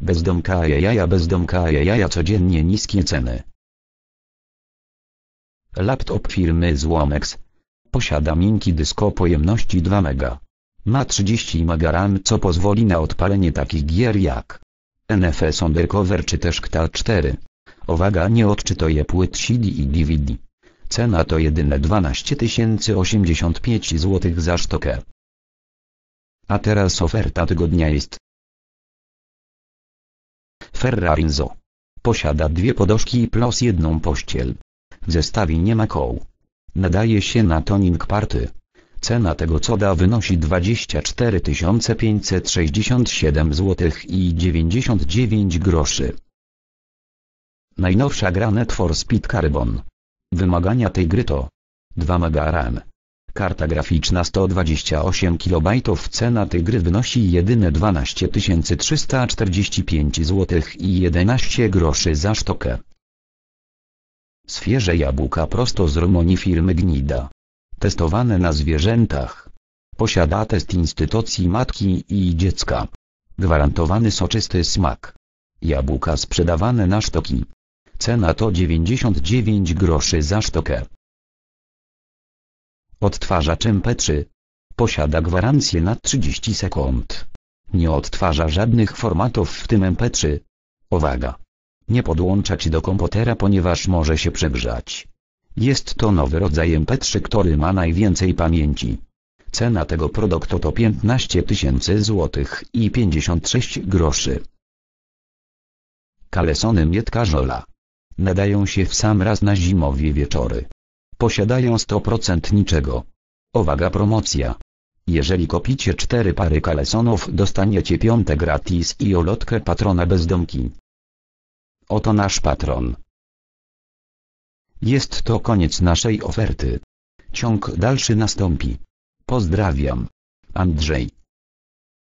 Bezdomka jaja bezdomka jaja codziennie niskie ceny. Laptop firmy Złomex. Posiada miękki dysk o pojemności 2 MB. Ma 30 MB RAM co pozwoli na odpalenie takich gier jak NFS Undercover czy też KTAL 4. Uwaga nie odczytuje płyt CD i DVD. Cena to jedyne 12 085 zł za sztukę. A teraz oferta tygodnia jest Ferrarinzo. Posiada dwie poduszki plus jedną pościel. W zestawie nie ma koł. Nadaje się na toning party. Cena tego coda wynosi 24 567 zł i 99 groszy. Najnowsza gra Net for Speed Carbon. Wymagania tej gry to 2 MB RAM. Karta graficzna 128 KB Cena tej gry wynosi jedyne 12 345 zł i 11 groszy za sztukę. Świeże jabłka prosto z Rumunii firmy Gnida. Testowane na zwierzętach. Posiada test instytucji matki i dziecka. Gwarantowany soczysty smak. Jabłka sprzedawane na sztoki. Cena to 99 groszy za sztukę. Odtwarzacz MP3. Posiada gwarancję na 30 sekund. Nie odtwarza żadnych formatów w tym MP3. Uwaga! Nie podłączać do komputera ponieważ może się przegrzać. Jest to nowy rodzaj MP3 który ma najwięcej pamięci. Cena tego produktu to 15 tysięcy złotych i 56 groszy. Kalesony Mietka Żola. Nadają się w sam raz na zimowie wieczory. Posiadają 100% niczego. Uwaga promocja. Jeżeli kopicie 4 pary kalesonów dostaniecie piąte gratis i olotkę patrona bezdomki. Oto nasz patron. Jest to koniec naszej oferty. Ciąg dalszy nastąpi. Pozdrawiam. Andrzej.